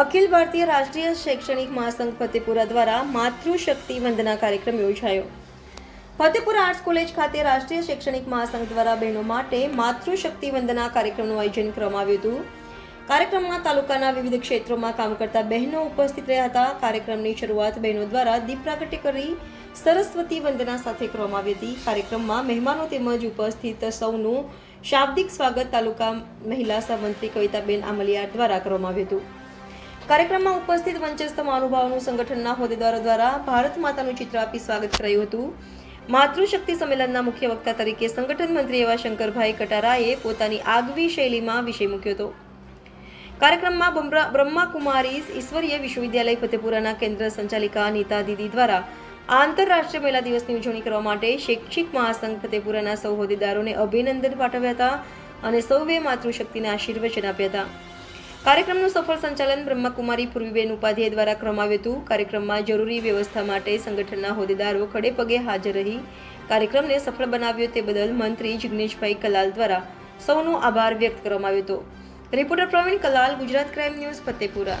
અખિલ ભારતીય રાષ્ટ્રીય શૈક્ષણિક મહાસંઘ ફતેપુરા દ્વારા માતૃશક્તિ વંદના કાર્યક્રમ યોજાયો. ફતેપુરા આર્ટ્સ કોલેજ ખાતે રાષ્ટ્રીય શૈક્ષણિક મહાસંઘ દ્વારા બહેનો માટે માતૃશક્તિ વંદના કાર્યક્રમનું આયોજન કરવામાં આવ્યું હતું. કાર્યક્રમમાં તાલુકાના વિવિધ ક્ષેત્રોમાં કામ કરતા બહેનો ઉપસ્થિત રહ્યા હતા. કાર્યક્રમની શરૂઆત બહેનો દ્વારા દીપ પ્રાગટ્ય કરી સરસ્વતી વંદના સાથે કરવામાં આવી હતી. કાર્યક્રમમાં મહેમાનો તેમજ ઉપસ્થિત સૌનું શાબ્દિક સ્વાગત તાલુકા મહિલા સહમંત્રી કવિતાબેન આમલિયાર દ્વારા કરવામાં આવ્યું હતું. કાર્યક્રમમાં ઉપસ્થિત મંચસ્થ મહાનુભાવોનું સંગઠનના હોદ્દેદારો દ્વારા ભારત માતાનું ચિત્ર આપી સ્વાગત કરાયું હતું. માતૃશક્તિ સંમેલનના મુખ્ય વક્તા તરીકે સંગઠન મંત્રી એવા શંકરભાઈ કટારાએ પોતાની આગવી શૈલીમાં વિષય મૂક્યો હતો. કાર્યક્રમમાં બ્રહ્મા- બ્રહ્માકુમારીઝ ઈશ્વરીય વિશ્વવિદ્યાલય ફતેપુરાના કેન્દ્ર સંચાલિકા નીતા દીદી દ્વારા આંતરરાષ્ટ્રીય મહિલા દિવસની ઉજવણી કરવા માટે શૈક્ષિક મહાસંઘ ફતેપુરાના સૌ હોદ્દેદારોને અભિનંદન પાઠવ્યા હતા અને સૌએ માતૃશક્તિને આશીર્વચન આપ્યા હતા. કાર્યક્રમનું સફળ સંચાલન બ્રહ્માકુમારી પૂર્વીબેન ઉપાધ્યાય દ્વારા કરવામાં હતું. કાર્યક્રમમાં જરૂરી વ્યવસ્થા માટે સંગઠનના હોદ્દેદારો ખડે પગે હાજર રહી કાર્યક્રમને સફળ બનાવ્યો તે બદલ મંત્રી જિગ્નેશભાઈ કલાલ દ્વારા સૌનો આભાર વ્યક્ત કરવામાં આવ્યો હતો. Reporter Pravin Kalal, Gujarat crime news, Fatepura.